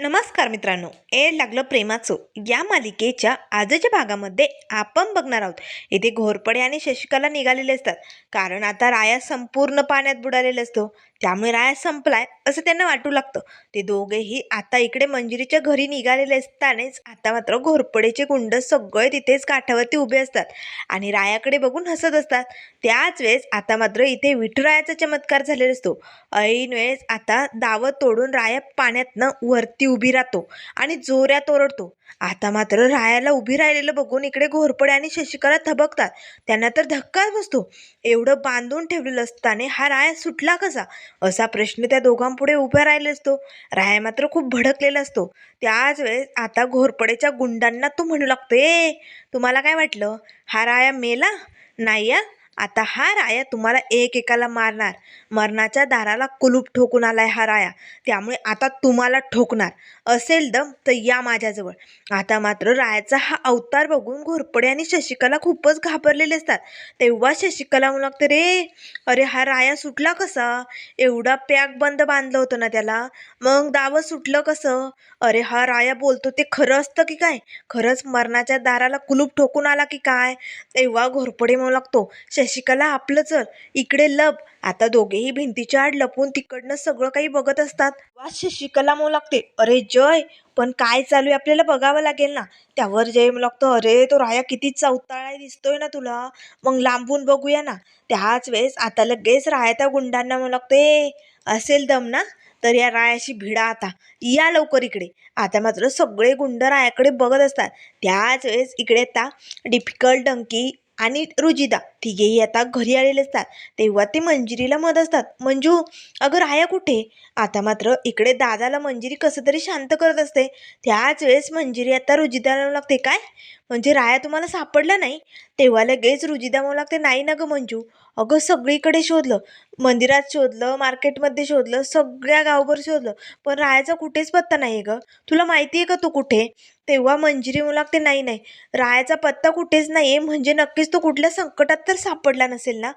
नमस्कार मित्रांनो ए लागलं प्रेमाचं. या मालिकेच्या आजच्या भागामध्ये आपण बघणार आहोत. इथे घोरपडे आणि शशिकला निघालेले असतात. कारण आता राया संपूर्ण पाण्यात बुडालेला असतो. त्यामुळे राया संपलाय असं त्यांना वाटू लागतं. ते दोघेही आता इकडे मंजिरीच्या घरी निघालेले असतानाच आता मात्र घोरपडेचे गुंड सगळे तिथेच काठावरती उभे असतात आणि रायाकडे बघून हसत असतात. त्याच वेळेस आता मात्र इथे विठुरायाचा चमत्कार झालेला असतो. ऐन वेळेस आता दावत तोडून राया पाण्यातनं वरती उभी राहतो आणि जोऱ्यात ओरडतो आता मात्र रायाला उभी राहिलेलं बघून इकडे घोरपडे आणि शशिकला थबकतात. त्यांना तर धक्काच बसतो. एवढं बांधून ठेवलेलं असताना हा राया सुटला कसा? असा प्रश्न त्या दोघांपुढे उभा राहिला असतो. राया मात्र खूप भडकलेला असतो. त्याच वेळेस आता घोरपडेच्या गुंडांना तो म्हणू लागतो ए तुम्हाला काय वाटलं? हा राया मेला? नाही या आता हा राया तुम्हाला एक एकाला मारणार. मरणाच्या दाराला कुलूप ठोकून आलाय हा राया. त्यामुळे आता तुम्हाला ठोकणार. असेल दम तर या माझ्याजवळ. आता मात्र रायाचा हा अवतार बघून घोरपडे आणि शशिकला खूपच घाबरलेले असतात. तेव्हा शशिकला म्हणू लागते रे अरे हा राया सुटला कसा? एवढा पॅक बंद बांधलं होतं ना त्याला. मग दावं सुटलं कसं? अरे हा राया बोलतो ते खरं असतं की काय? खरंच मरणाच्या दाराला कुलूप ठोकून आला की काय? तेव्हा घोरपडे म्हणू लागतो शशिकला आपलं चल इकडे लप आता दोघेही भिंतीच्या आड लपून तिकडनं सगळं काही बघत असतात. वा शशिकला म्हणू लागते. अरे जय! पण काय चालू आहे आपल्याला बघावं लागेल ना. त्यावर जय म्हणू लागतो अरे तो राया किती चौताळा दिसतोय ना तुला. मग लांबून बघूया ना. त्याच वेळेस आता लगेच राया त्या गुंडांना म्हणू लागते असेल दम ना? तर या रायाशी भिडा आता. या लवकर इकडे. आता मात्र सगळे गुंड रायाकडे बघत असतात. त्याच वेळेस इकडे आता डिफिकल्ट डंकी आणि रुजिदा तिघेही आता घरी आलेले असतात. तेव्हा ते मंजिरीला मत असतात. मंजू अगं राया कुठे? आता मात्र इकडे दादाला मंजिरी कसं तरी शांत करत असते. त्याच वेळेस मंजिरी आता रुजिदाला म्हणू लागते काय? म्हणजे राया तुम्हाला सापडला नाही? तेव्हा लगेच रुजिदा म्हणू लागते. नाही ना गं मंजू. अगं सगळीकडे शोधलं. मंदिरात शोधलं मार्केटमध्ये शोधलं सगळ्या गावभर शोधलं. पण रायाचा कुठेच पत्ता नाही आहे गं. तुला माहिती आहे का तो कुठे? तेव्हा मंजिरी म्हणू लागते नाही नाही. रायाचा पत्ता कुठेच नाही आहे म्हणजे नक्कीच तो कुठल्या संकटात तर सापडला नसेल ना?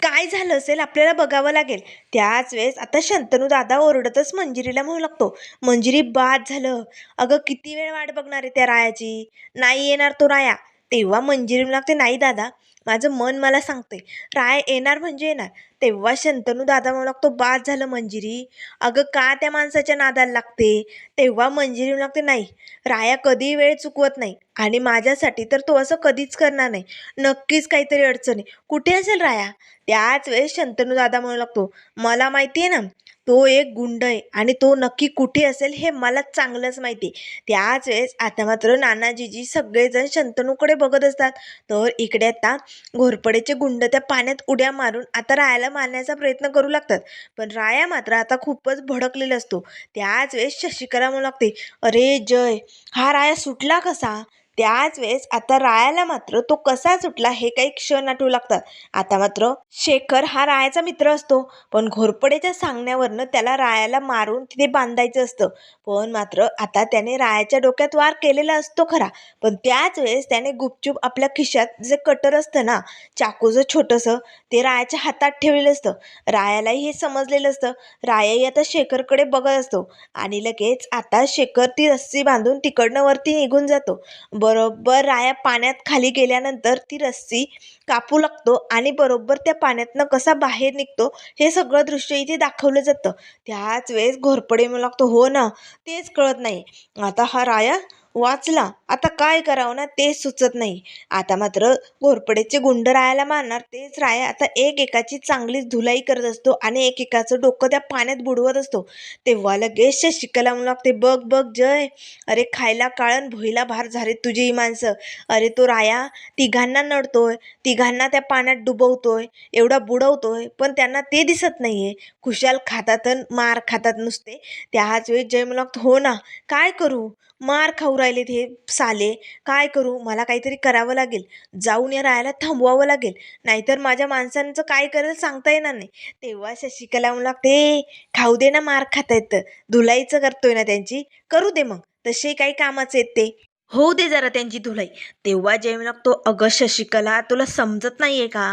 काय झालं असेल आपल्याला बघावं लागेल. त्याच वेळेस आता शंतनू दादा ओरडतच मंजिरीला म्हणू लागतो मंजिरी बाद झालं. अगं किती वेळ वाट बघणार आहे त्या रायाची? नाही येणार तो राया. तेव्हा मंजिरी म्हणू लागते नाही दादा. माझं मन मला सांगते राय येणार म्हणजे येणार. तेव्हा शंतनू दादा म्हणू लागतो बाद झालं मंजिरी. अगं का त्या माणसाच्या नादाला लागते? तेव्हा मंजिरी म्हणू लागते नाही राया कधी वेळ चुकवत नाही आणि माझ्यासाठी तर तो असं कधीच करणार नाही. नक्कीच काहीतरी अडचण आहे. कुठे असेल राया? त्याच वेळेस शंतनू दादा म्हणू लागतो मला माहिती आहे ना तो एक गुंड आहे आणि तो नक्की कुठे असेल हे मला चांगलंच माहिती आहे. त्याच वेळेस आता मात्र नानाजीजी सगळेजण शंतनूकडे बघत असतात. तर इकडे आता घोरपडेचे गुंड त्या पाण्यात उड्या मारून आता राहायला रायाला मारण्याचा प्रयत्न करू लागतात. पण राया मात्र आता खूपच भडकलेला असतो. त्याच वेळेस शशिकला म्हणू लागते अरे जय हा राया सुटला कसा? त्याच वेळेस आता रायाला मात्र तो कसा सुटला हे काही क्षण आठवू लागतात. आता मात्र शेखर हा रायाचा मित्र असतो. पण घोरपडेच्या सांगण्यावरनं त्याला रायाला मारून तिथे बांधायचं असतं. पण मात्र आता त्याने रायाच्या डोक्यात वार केलेला असतो खरा. पण त्याच वेळेस त्याने गुपचूप आपल्या खिशात जे कटर असतं ना चाकूचं छोटंसं ते रायाच्या हातात ठेवलेलं असतं. रायालाही हे समजलेलं असतं. रायाही आता शेखरकडे बघत असतो. आणि लगेच आता शेखर ती रस्सी बांधून तिकडनं वरती निघून जातो. बरोबर राया पाण्यात खाली गेल्यानंतर ती रस्सी कापू लागतो आणि बरोबर त्या पाण्यातनं कसा बाहेर निघतो हे सगळं दृश्य इथे दाखवलं जातं. त्याच वेळेस घोरपडे म्हणू लागतो. हो ना तेच कळत नाही. आता हा राया वाचला. आता काय करावं ना तेच सुचत नाही. आता मात्र घोरपडेचे गुंड रायाला मारणार तेच राया आता एक एकाची चांगलीच धुलाई करत असतो आणि एक एकाचं डोकं त्या पाण्यात बुडवत असतो. तेव्हा लगेच शशिकला म्हणू लागते बघ बघ जय. अरे खायला काळण भुईला भार झाले तुझी ही माणसं. अरे तो राया तिघांना नडतोय तिघांना त्या पाण्यात डुबवतोय एवढा बुडवतोय पण त्यांना ते दिसत नाहीये. खुशाल खातात मार खातात नुसते. त्याच वेळी जय म्हणू लागतो हो ना काय करू? मार खाऊ राहिले हे साले. काय करू? मला काहीतरी करावं लागेल. जाऊन या रायाला थांबवावं लागेल. नाहीतर माझ्या माणसांचं काय करेल सांगता येणार नाही. तेव्हा शशिकला म्हणू लागते खाऊ दे ना मार खाता येतं धुलाईचं करतोय ना त्यांची. करू दे मग. तसे काही कामाचे आहेत ते. होऊ दे जरा त्यांची धुलाई. तेव्हा जेव्हा तो अगं शशिकला तुला समजत नाहीये का?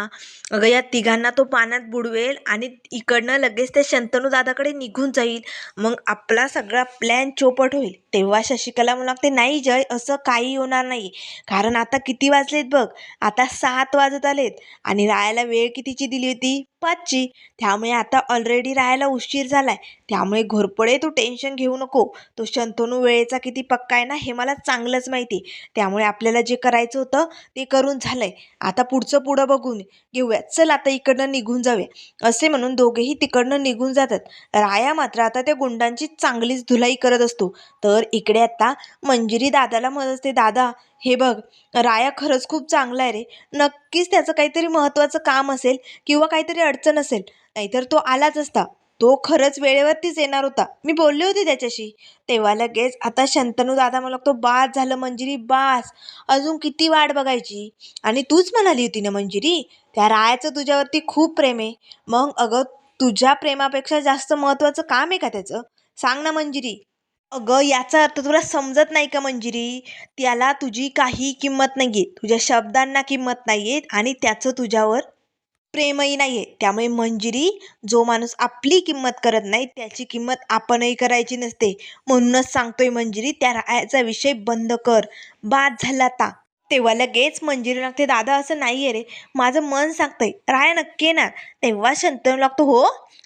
अगं या तिघांना तो पाण्यात बुडवेल आणि इकडनं लगेच त्या शंतनू दादाकडे निघून जाईल. मग आपला सगळा प्लॅन चोपट होईल. तेव्हा शशिकला मला लागते नाही जय असं काही होणार नाही. कारण आता किती वाजलेत बघ. आता सात वाजत आलेत आणि रायाला वेळ कितीची दिली होती? पाचची त्यामुळे आता ऑलरेडी राहायला उशीर झालाय. त्यामुळे घोरपडे तू टेन्शन घेऊ नको. तो शंतनू वेळेचा किती पक्का आहे ना हे मला चांगलंच माहिती. त्यामुळे आपल्याला जे करायचं होतं ते करून झालंय. आता पुढचं पुढं बघून घेऊया चल आता इकडनं निघून जाऊया. असे म्हणून दोघेही तिकडनं निघून जातात. राया मात्र आता त्या गुंडांची चांगलीच धुलाई करत असतो. तर इकडे आता मंजिरी दादाला म्हणत असते. दादा हे बघ राया खरंच खूप चांगला आहे रे. नक्कीच त्याचं काहीतरी महत्त्वाचं काम असेल किंवा काहीतरी अडचण असेल नाहीतर तो आलाच असता. तो खरंच वेळेवरतीच येणार होता. मी बोलले होते त्याच्याशी. तेव्हा लगेच आता शंतनू दादा मला तो बास झालं मंजिरी बास. अजून किती वाट बघायची? आणि तूच म्हणाली होती ना मंजिरी त्या रायाचं तुझ्यावरती खूप प्रेम आहे. मग अगं तुझ्या प्रेमापेक्षा जास्त महत्त्वाचं काम आहे का त्याचं? सांग ना मंजिरी. अगं याचा अर्थ तुला समजत नाही का मंजिरी? त्याला तुझी काही किंमत नाही आहे तुझ्या शब्दांना किंमत नाही आहे आणि त्याचं तुझ्यावर प्रेमही नाही आहे त्यामुळे मंजिरी जो माणूस आपली किंमत करत नाही त्याची किंमत आपणही करायची नसते. म्हणूनच सांगतोय मंजिरी त्या रायाचा विषय बंद कर. बाद झाला आता. तेव्हा लगेच मंजिरी लागते दादा असं नाही आहे रे. माझं मन सांगतंय. राया नक्की येणार. तेव्हा शंतनू लागतो हो?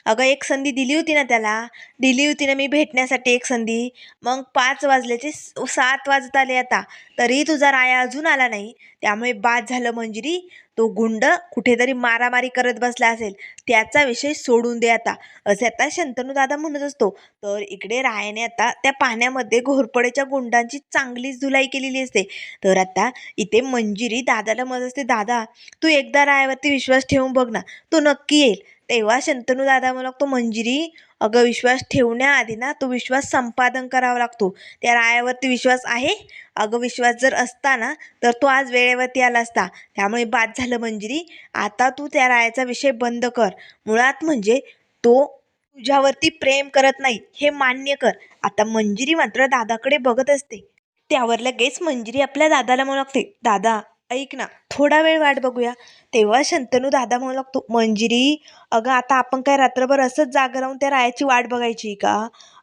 अगं एक संधी दिली होती ना त्याला. दिली होती ना मी भेटण्यासाठी एक संधी. मग पाच वाजल्याचे सात वाजत आले आता. तरी तुझा राया अजून आला नाही. त्यामुळे बाद झालं मंजिरी. तो गुंड कुठेतरी मारामारी करत बसला असेल. त्याचा विषय सोडून दे आता. असे आता शंतनू दादा म्हणत असतो. तर इकडे रायाने आता त्या पाण्यामध्ये घोरपडेच्या गुंडांची चांगलीच धुलाई केलेली असते. तर आता इथे मंजिरी दादाला म्हणत असते. दादा तू एकदा रायावरती विश्वास ठेवून बघ ना. तो नक्की येईल. तेव्हा शंतनू दादा मला लागतो मंजिरी अगं विश्वास ठेवण्याआधी ना तो विश्वास संपादन करावा लागतो. त्या रायावरती विश्वास आहे? अगं विश्वास जर असता ना तर तो आज वेळेवरती आला असता. त्यामुळे बाद झालं मंजिरी. आता तू त्या रायाचा विषय बंद कर. मुळात म्हणजे तो तुझ्यावरती प्रेम करत नाही हे मान्य कर. आता मंजिरी मात्र दादाकडे बघत असते. त्यावर लगेच मंजिरी आपल्या दादाला म्हणू लागते दादा ऐक ना थोडा वेळ वाट बघूया. तेव्हा शंतनू दादा म्हणू लागतो मंजिरी अगं आता आपण काय रात्रभर असंच जागा राहून त्या रायाची वाट बघायची का?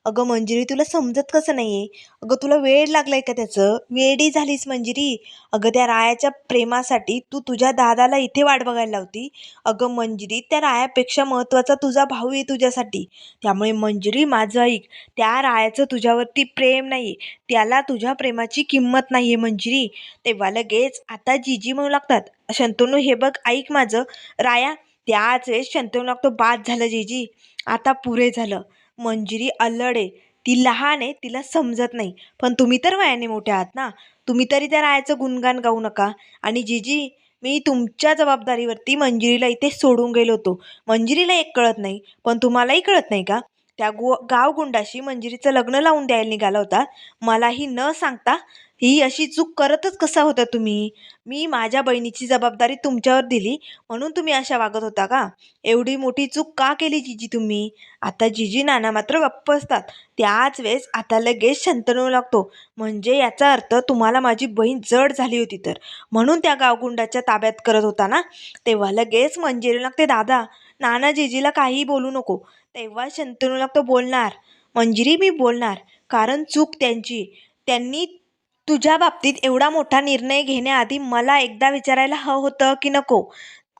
अगं मंजिरी तुला समजत कसं नाही आहे अगं तुला वेळ लागलाय का त्याचं? वेडी झालीस मंजिरी. अगं त्या रायाच्या प्रेमासाठी तू तुझ्या दादाला इथे वाट बघायला लावती. अगं मंजिरी त्या रायापेक्षा महत्त्वाचा तुझा भाऊ आहे तुझ्यासाठी. त्यामुळे मंजिरी माझं ऐक त्या रायाचं तुझ्यावरती प्रेम नाही आहे त्याला तुझ्या प्रेमाची किंमत नाही आहे मंजिरी. तेव्हा लगेच आता जीजी म्हणू लागतात. शंतनू हे बघ ऐक माझं. राया त्याच वेळेस शंतनू लागतो बाद झालं जीजी. आता पुरे झालं. मंजिरी अल्लडे आहे ती लहान आहे तिला समजत नाही. पण तुम्ही तर वयाने मोठे आहात ना? तुम्ही तरी त्या रायाचं गुणगान गाऊ नका. आणि जीजी मी तुमच्या जबाबदारीवरती मंजिरीला इथे सोडून गेलो होतो. मंजिरीला एक कळत नाही. पण तुम्हालाही कळत नाही का? त्या गो गावगुंडाशी मंजिरीचं लग्न लावून द्यायला निघाला होता. मलाही न सांगता ही अशी चूक करतच कसा होता तुम्ही? मी माझ्या बहिणीची जबाबदारी तुमच्यावर दिली म्हणून तुम्ही अशा वागत होता का? एवढी मोठी चूक का केली जिजी तुम्ही? आता जिजी नाना मात्र गप्प असतात. त्याच वेळेस आता लगेच शंतनू लागतो. म्हणजे याचा अर्थ तुम्हाला माझी बहीण जड झाली होती तर. म्हणून त्या गावगुंडाच्या ताब्यात करत होता ना? तेव्हा लगेच मंजिरी लागते दादा नाना जिजीला काहीही बोलू नको. तेव्हा शंतनू लागतो बोलणार मंजिरी मी बोलणार. कारण चूक त्यांची. त्यांनी तुझ्या बाबतीत एवढा मोठा निर्णय घेण्याआधी मला एकदा विचारायला हवं होतं की नको.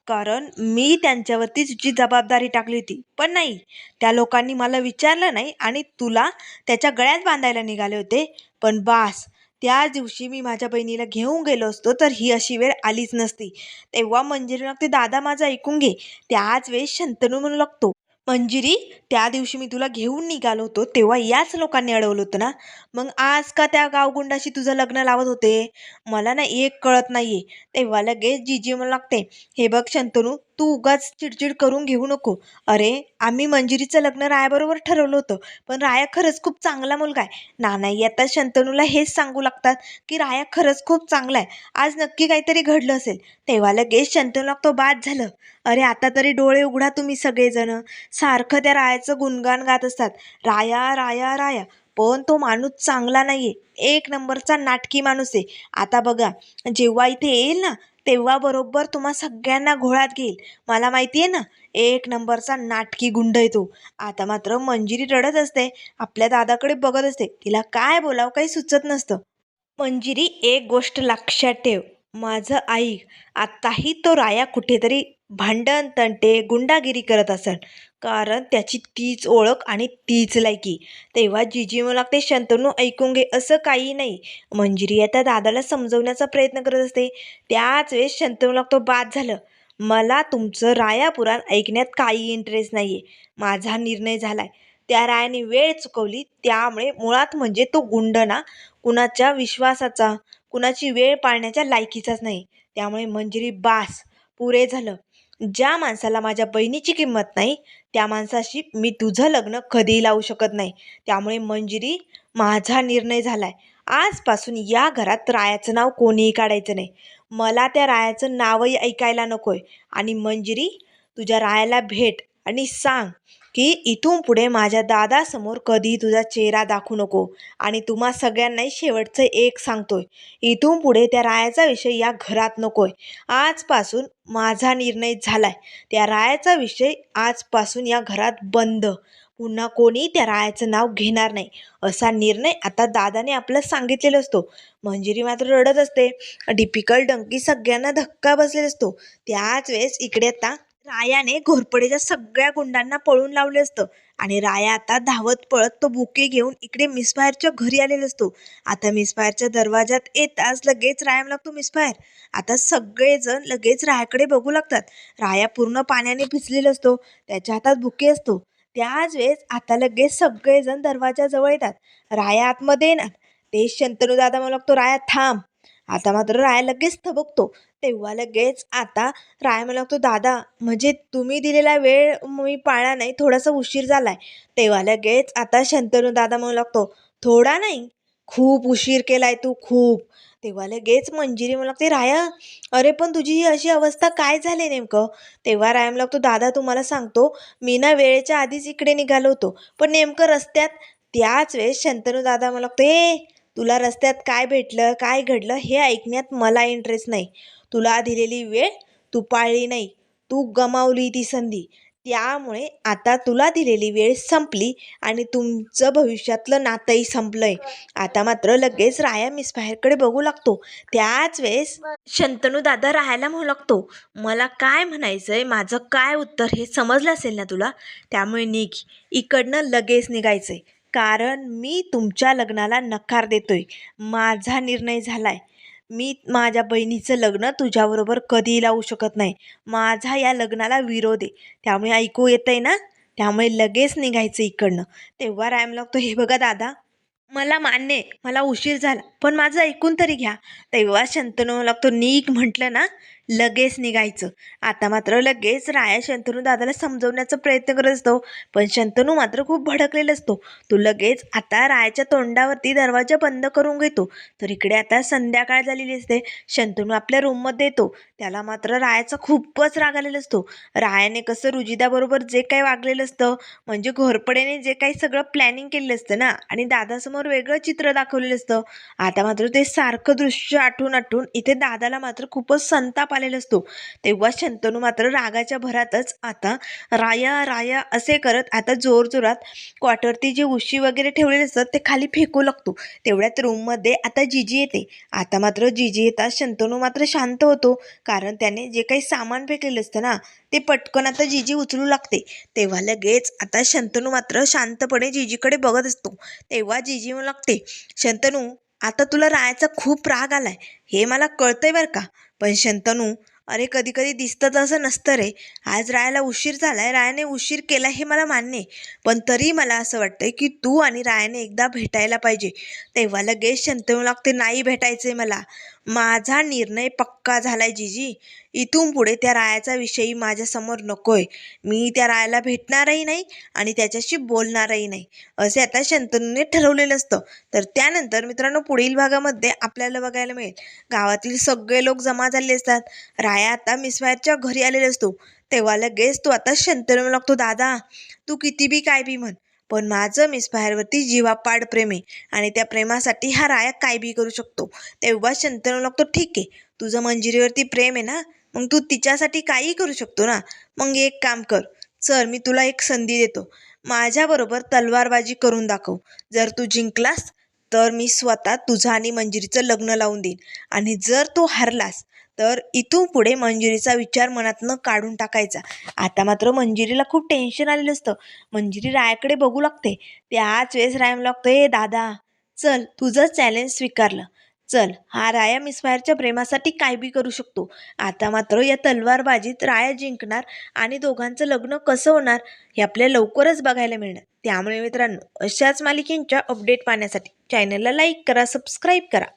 कारण मी त्यांच्यावरती तुझी जबाबदारी टाकली होती पण नाही. त्या लोकांनी मला विचारलं नाही आणि तुला त्याच्या गळ्यात बांधायला निघाले होते. पण बास त्या दिवशी मी माझ्या बहिणीला घेऊन गेलो असतो तर ही अशी वेळ आलीच नसती. तेव्हा मंजिरी लागते दादा माझं ऐकून घे. त्याच वेळेस शंतनू म्हणू लागतो मंजिरी त्या दिवशी मी तुला घेऊन निघालो होतो तेव्हा याच लोकांनी अडवलं होतं ना. मग आज का त्या गावगुंडाशी तुझं लग्न लावत होते? मला ना एक कळत नाहीये. तेव्हा लगेच जीजी मला लागते हे बघ शंतनू तू उगाच चिडचिड करून घेऊ नको. अरे आम्ही मंजिरीचं लग्न रायाबरोबर ठरवलं होतं पण राया खरंच खूप चांगला मुलगा आहे. नानाई आता शंतनूला हेच सांगू लागतात की राया खरंच खूप चांगला आहे. आज नक्की काहीतरी घडलं असेल. तेव्हा लगेच शंतनूला तो बाद झालं. अरे आता तरी डोळे उघडा तुम्ही सगळेजण. सारखं त्या रायाचं गुणगान गात असतात. राया राया राया. पण तो माणूस चांगला नाही आहे एक नंबरचा नाटकी माणूस आहे. आता बघा जेव्हा इथे येईल ना तेव्हा बरोबर तुम्हा सगळ्यांना घोळात घेईल. मला माहिती आहे ना एक नंबरचा नाटकी गुंड आहे तो. आता मात्र मंजिरी रडत असते. आपल्या दादाकडे बघत असते. तिला काय बोलावं काही सुचत नसतं. मंजिरी एक गोष्ट लक्षात ठेव. माझं आई आत्ताही तो राया कुठेतरी भांडण तंटे गुंडागिरी करत असेल कारण त्याची तीच ओळख आणि तीच लायकी. तेव्हा जिजी मला ते शंतनू ऐकून घे असं काही नाही. मंजिरी आता दादाला समजवण्याचा प्रयत्न करत असते. त्याच वेळेस शंतनू लागतो बाद झालं. मला तुमचं राया पुराण ऐकण्यात काही इंटरेस्ट नाही आहे माझा निर्णय झाला आहे त्या रायाने वेळ चुकवली त्यामुळे मुळात म्हणजे तो गुंड ना कुणाच्या विश्वासाचा कुणाची वेळ पाळण्याच्या लायकीचाच नाही. त्यामुळे मंजिरी बास पुरे झालं. ज्या माणसाला माझ्या बहिणीची किंमत नाही त्या माणसाशी मी तुझं लग्न कधीही लावू शकत नाही. त्यामुळे मंजिरी माझा निर्णय झाला आहे आजपासून या घरात रायाचं नाव कोणीही काढायचं नाही. मला त्या रायाचं नावही ऐकायला नको आहे आणि मंजिरी तुझ्या रायाला भेट आणि सांग. की इथून पुढे माझ्या दादासमोर कधीही तुझा चेहरा दाखवू नको. आणि तुम्हा सगळ्यांनाही शेवटचं एक सांगतोय. इथून पुढे त्या रायाचा विषय या घरात नकोय. आजपासून माझा निर्णय झालाय. त्या रायाचा विषय आजपासून या घरात बंद. पुन्हा कोणी त्या रायाचं नाव घेणार नाही. असा निर्णय आता दादाने आपलं सांगितलेला असतो. मंजिरी मात्र रडत असते. डिपिकल डंकी सगळ्यांना धक्का बसलेला असतो. त्याच वेळेस इकडे आता रायाने घोरपडेच्या सगळ्या गुंडांना पळून लावले असतं. आणि राया आता धावत पळत तो बुके घेऊन इकडे मिसफायरच्या घरी आलेला असतो. आता मिसफायरच्या दरवाजात येताच लगेच रायाम लागतो मिसफायर. आता सगळेजण लगेच रायाकडे बघू लागतात. राया पूर्ण पाण्याने भिजलेला असतो. त्याच्या हातात बुके असतो. त्याच वेळेस आता लगेच सगळेजण दरवाजाजवळ येतात. राया आतमध्ये येणार. ते शंतनू दादा मला लागतो राया थांब. आता मात्र राय लगेच थबकतो. तेव्हा लगेच आता राय मला लागतो दादा म्हणजे तुम्ही दिलेला वेळ मी पाळला नाही थोडासा उशीर झाला आहे तेव्हा लगेच आता शंतनू दादा म्हणू लागतो थोडा नाही खूप उशीर केलाय तू खूप. तेव्हा लगेच मंजिरी मला लागते राया अरे पण तुझी ही अशी अवस्था काय झाली नेमकं? तेव्हा राय म्हणू लागतो दादा तुम्हाला सांगतो मी ना वेळेच्या आधीच इकडे निघालो होतो पण नेमकं रस्त्यात त्याच वेळेस शंतनू दादा मला लागतो ए तुला रस्त्यात काय भेटलं काय घडलं हे ऐकण्यात मला इंटरेस्ट नाही. तुला दिलेली वेळ तू पाळली नाही. तू गमावली ती संधी. त्यामुळे आता तुला दिलेली वेळ संपली आणि तुमचं भविष्यातलं नातंही संपलंय. आता मात्र लगेच राया मिस बाहेरकडे बघू लागतो. त्याच वेळेस शंतनू दादा राहायला म्हणू लागतो. मला काय म्हणायचंय माझं काय उत्तर हे समजलं असेल ना तुला? त्यामुळे निघ. इकडनं लगेच निघायचंय. कारण मी तुमच्या लग्नाला नकार देतोय. माझा निर्णय झालाय. मी माझ्या बहिणीचं लग्न तुझ्याबरोबर कधीही लावू शकत नाही. माझा या लग्नाला विरोध आहे. त्यामुळे ऐकू येतंय ना? त्यामुळे लगेच निघायचं इकडनं. तेव्हा रायम लागतो हे बघा दादा मला मान्य आहे. मला उशीर झाला. पण माझं ऐकून तरी घ्या. तेव्हा शंतनू लागतो नीक म्हटलं ना? लगेच निघायचं. आता मात्र लगेच राया शंतनू दादाला समजवण्याचा प्रयत्न करत असतो. पण शंतनू मात्र खूप भडकलेला असतो. तो लगेच आता रायाच्या तोंडावरती दरवाजा बंद करून घेतो. तर इकडे आता संध्याकाळ झालेली असते. शंतनू आपल्या रूममध्ये येतो. त्याला मात्र रायाचा खूपच राग आलेला असतो. रायाने कसं रुजिदाबरोबर जे काही वागलेलं असतं म्हणजे घोरपडेने जे काही सगळं प्लॅनिंग केलेलं असतं ना आणि दादासमोर वेगळं चित्र दाखवलेलं असतं. आता मात्र ते सारखं दृश्य आठवून आठवून इथे दादाला मात्र खूपच संताप आलेला असतो. तेव्हा शंतनू मात्र रागाच्या भरातच आता राया राया असे करत आता जोरजोरात क्वार्टरती जे उशी वगैरे ठेवलेले असतात ते खाली फेकू लागतो. तेवढ्यात रूममध्ये आता जिजी येते. आता मात्र जिजी येतात शंतनू मात्र शांत होतो. कारण त्याने जे काही सामान फेकलेलं असतं ना ते पटकन आता जिजी उचलू लागते. तेव्हा लगेच आता शंतनू मात्र शांतपणे जिजीकडे बघत असतो. तेव्हा जिजी म्हणू लागते शंतनू आता तुला रायाचा खूप राग आलाय. हे मला कळतंय बरं का? पण शंतनू अरे कधी कधी दिसतं तसं नसतं रे. आज रायाला उशीर झालाय रायाने उशीर केला हे मला मान्य आहे. पण तरी मला असं वाटतंय की तू आणि रायाने एकदा भेटायला पाहिजे. तेव्हा लगेच शंतनू लागते नाही भेटायचंय मला. माझा निर्णय पक्का झालाय जीजी. इथून पुढे त्या रायाचा विषयी माझ्यासमोर नकोय. मी त्या रायाला भेटणारही नाही आणि त्याच्याशी बोलणारही नाही. असे आता शंतनूने ठरवलेलं असतं. तर त्यानंतर मित्रांनो पुढील भागामध्ये आपल्याला बघायला मिळेल. गावातील सगळे लोक जमा झाले असतात. राया आता मिसवायरच्या घरी आलेला असतो. तेव्हा लगेच तो आता शंतनू लागतो दादा तू किती बी काय बी म्हण. पण माझं मिस मिसफायरवरती जीवापाड प्रेम आहे आणि त्या प्रेमासाठी हा राया काय बी करू शकतो? तेव्हा शंतनू लागतो ठीक आहे तुझं मंजिरीवरती प्रेम आहे ना मग तू तिच्यासाठी काही करू शकतो ना? मग एक काम कर चल मी तुला एक संधी देतो. माझ्याबरोबर तलवारबाजी करून दाखव. जर तू जिंकलास तर मी स्वतः तुझं आणि मंजिरीचं लग्न लावून देईन. आणि जर तू हरलास तर इथून पुढे मंजिरीचा विचार मनातनं काढून टाकायचा. आता मात्र मंजिरीला खूप टेन्शन आलेलं असतं. मंजिरी रायाकडे बघू लागते. त्याच वेळेस रायम लागतो ए दादा चल तुझं चॅलेंज स्वीकारलं. चल हा राया मिसफायरच्या प्रेमासाठी काय बी करू शकतो. आता मात्र या तलवारबाजीत राया जिंकणार आणि दोघांचं लग्न कसं होणार हे आपल्या लवकरच बघायला मिळणार. त्यामुळे मित्रांनो अशाच मालिकेंच्या अपडेट पाहण्यासाठी चॅनलला लाईक करा सबस्क्राईब करा.